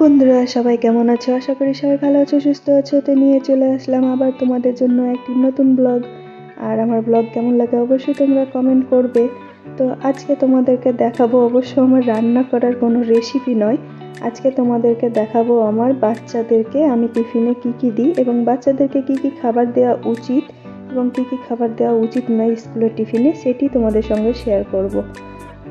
বন্ধুরা, সবাই কেমন আছো? আশা করি সবাই ভালো আছো, সুস্থ আছো। তো নিয়ে চলে আসলাম আবার তোমাদের জন্য একটি নতুন ব্লগ আর আমার ব্লগ কেমন লাগে অবশ্যই তোমরা কমেন্ট করবে। তো আজকে তোমাদেরকে দেখাবো অবশ্য আমার রান্না করার কোনো রেসিপি নয়। আজকে তোমাদেরকে দেখাবো আমার বাচ্চাদেরকে আমি টিফিনে কি কি দিই এবং বাচ্চাদেরকে কি কি খাবার দেওয়া উচিত এবং কি কি খাবার দেওয়া উচিত নয় স্কুলের টিফিনে সেটি তোমাদের সঙ্গে শেয়ার করব।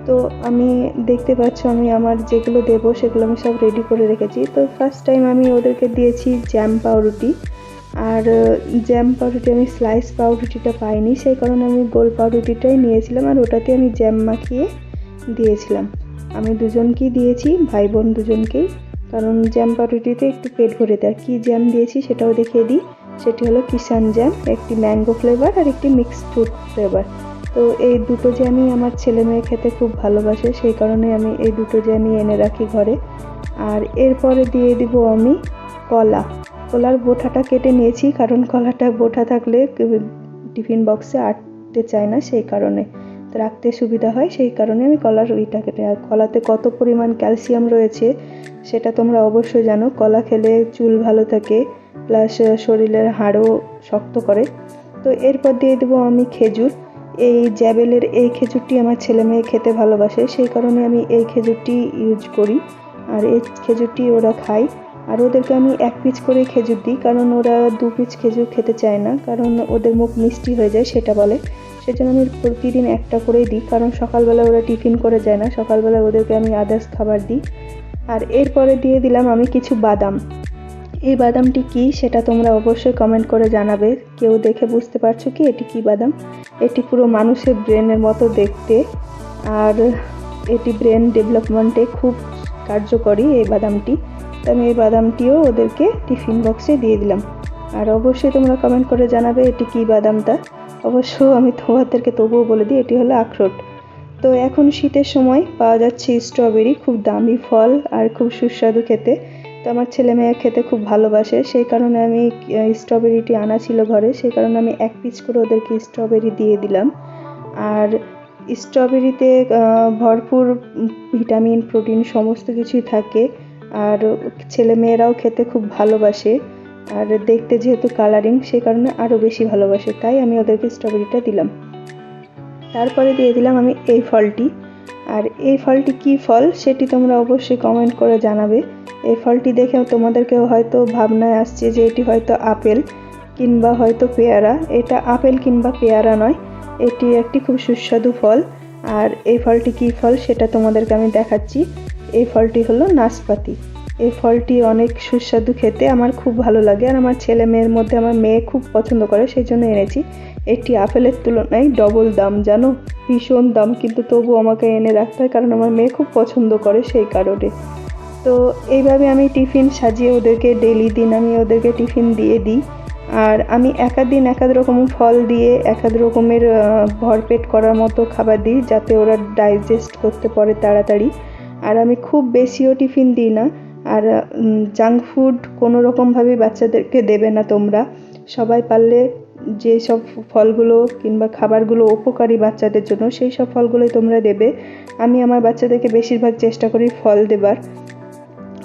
তো আমি দেখতে পাচ্ছ, আমি আমার যেগুলো দেবো সেগুলো আমি সব রেডি করে রেখেছি। তো ফার্স্ট টাইম আমি ওদেরকে দিয়েছি জ্যাম পাউরুটি। আর জ্যাম পাউরুটি আমি স্লাইস পাউরুটিটা পাইনি, সেই কারণে আমি গোল পাউরুটিটাই নিয়েছিলাম আর ওটাতে আমি জ্যাম মাখিয়ে দিয়েছিলাম। আমি দুজনকেই দিয়েছি ভাই বোন দুজনকেই, কারণ জ্যাম পাউরুটিতে একটু পেট ভরে দেয়। কী জ্যাম দিয়েছি সেটাও দেখিয়ে দিই। সেটি হলো কিষান জ্যাম একটি ম্যাঙ্গো ফ্লেভার আর একটি মিক্সড ফ্রুট ফ্লেভার তো এই দুটো জ্যামই আমার ছেলে মেয়ে খেতে খুব ভালোবাসে, সেই কারণে আমি এই দুটো জ্যামই এনে রাখি ঘরে। আর এরপরে দিয়ে দিব আমি কলা। কলার বোঠাটা কেটে নিয়েছি, কারণ কলাটা বোঠা থাকলে টিফিন বক্সে আটতে চায় না, সেই কারণে। রাখতে সুবিধা হয়, সেই কারণে আমি কলার ওইটা কেটে, আর কলাতে কত পরিমাণ ক্যালসিয়াম রয়েছে, সেটা তোমরা অবশ্যই জানো। কলা খেলে চুল ভালো থাকে, প্লাস শরীরের হাড়ও শক্ত করে। তো এরপর দিয়ে দেবো আমি খেজুর। এই জ্যাবেলের এই খেজুরটি আমার ছেলে মেয়ে খেতে ভালোবাসে, সেই কারণে আমি এই খেজুরটি ইউজ করি। আর এই খেজুরটি ওরা খায়। আর ওদেরকে আমি এক পিচ করে খেজুর দিই, কারণ ওরা দু পিচ খেজুর খেতে চায় না, কারণ ওদের মুখ মিষ্টি হয়ে যায়, সেটা বলে। সেজন্য আমি প্রতিদিন একটা করেই দিই, কারণ সকালবেলা ওরা টিফিন করে যায় না, সকালবেলা ওদেরকে আমি আদার্স খাবার দিই। আর এরপরে দিয়ে দিলাম আমি কিছু বাদাম। এই বাদামটি কি সেটা তোমরা অবশ্যই কমেন্ট করে জানাবে। কেউ দেখে বুঝতে পারছ কি এটি কি বাদাম? এটি পুরো মানুষের ব্রেনের মতো দেখতে। আর এটি ব্রেন ডেভেলপমেন্টে খুব কার্যকরী এই বাদামটি। তো আমি এই বাদামটিও ওদেরকে টিফিন বক্সে দিয়ে দিলাম। আর অবশ্যই তোমরা কমেন্ট করে জানাবে এটি কি বাদামটা। অবশ্য আমি তোমাদেরকে তবুও বলে দিই, এটি হলো আখরোট। তো এখন শীতের সময় পাওয়া যাচ্ছে স্ট্রবেরি খুব দামি ফল আর খুব সুস্বাদু খেতে। তো আমার ছেলে মেয়ে খেতে খুব ভালোবাসে। সেই কারণে আমি স্ট্রবেরিটি আনা ছিল ঘরে। সেই কারণে আমি এক পিস করে ওদেরকে স্ট্রবেরি দিয়ে দিলাম। আর স্ট্রবেরিতে ভরপুর ভিটামিন প্রোটিন সমস্ত কিছুই থাকে। আর ছেলে মেয়েরাও খেতে খুব ভালোবাসে। আর দেখতে যেহেতু কালারিং সেই কারণে আরও বেশি ভালোবাসে। তাই আমি ওদেরকে স্ট্রবেরিটা দিলাম। তারপরে দিয়ে দিলাম আমি এই ফলটি। আর এই ফলটি কি ফল, সেটি তোমরা অবশ্যই কমেন্ট করে জানাবে। এই ফলটি দেখেও তোমাদেরকেও হয়তো ভাবনায় আসছে যে এটি হয়তো আপেল কিংবা হয়তো পেয়ারা। এটা আপেল কিংবা পেয়ারা নয়, এটি একটি খুব সুস্বাদু ফল। আর এই ফলটি কী ফল সেটা তোমাদেরকে আমি দেখাচ্ছি। এই ফলটি হলো নাশপাতি। এই ফলটি অনেক সুস্বাদু খেতে, আমার খুব ভালো লাগে আর আমার ছেলে মেয়ের মধ্যে আমার মেয়ে খুব পছন্দ করে, সেই জন্য এনেছি। এটি আপেলের তুলনায় ডবল দাম, জানো? ভীষণ দাম, কিন্তু তবু আমাকে এনে রাখতে হয় কারণ আমার মেয়ে খুব পছন্দ করে সেই কারণে। তো এইভাবে আমি টিফিন সাজিয়ে ওদেরকে ডেলি দিন আমি ওদেরকে টিফিন দিয়ে দিই। আর আমি একাদ দিন একাদ রকম ফল দিয়ে একাদ রকমের ভরপেট করার মতো খাবার দিই যাতে ওরা ডাইজেস্ট করতে পারে তাড়াতাড়ি। আর আমি খুব বেশিও টিফিন দিই না। আর জাঙ্ক ফুড কোনো রকমভাবেই বাচ্চাদেরকে দেবে না তোমরা। সবাই পারলে যে সব ফলগুলো কিংবা খাবারগুলো উপকারী বাচ্চাদের জন্য, সেই সব ফলগুলোই তোমরা দেবে। আমি আমার বাচ্চাদেরকে বেশিরভাগ চেষ্টা করি ফল দেবার।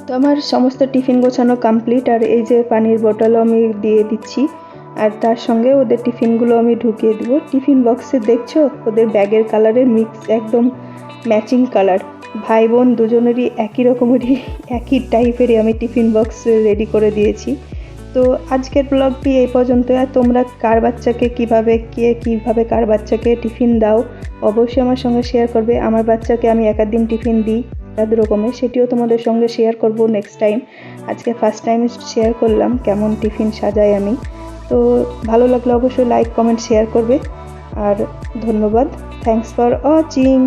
তো আমার সমস্ত টিফিন গোছানো কমপ্লিট আর এই যে পানির বোতলও আমি দিয়ে দিচ্ছি। আর তার সঙ্গে ওদের টিফিনগুলো আমি ঢুকিয়ে দিব। টিফিন বক্সে দেখছ? ওদের ব্যাগের কালারের মিক্স একদম ম্যাচিং কালার ভাই বোন দুজনেরই একই রকমেরই, একই টাইপেরই আমি টিফিন বক্স রেডি করে দিয়েছি। তো আজকের ব্লগটি এই পর্যন্ত আর তোমরা কার বাচ্চাকে কীভাবে, কে কীভাবে কার বাচ্চাকে টিফিন দাও, অবশ্যই আমার সঙ্গে শেয়ার করবে। আমার বাচ্চাকে আমি একার দিন টিফিন দিই। এক রকমের সেটিও তোমাদের সঙ্গে শেয়ার করব নেক্সট টাইম আজকে ফার্স্ট টাইম শেয়ার করলাম, কেমন টিফিন সাজাই আমি। তো ভালো লাগলে অবশ্যই লাইক কমেন্ট শেয়ার করবে। আর ধন্যবাদ। Thanks for watching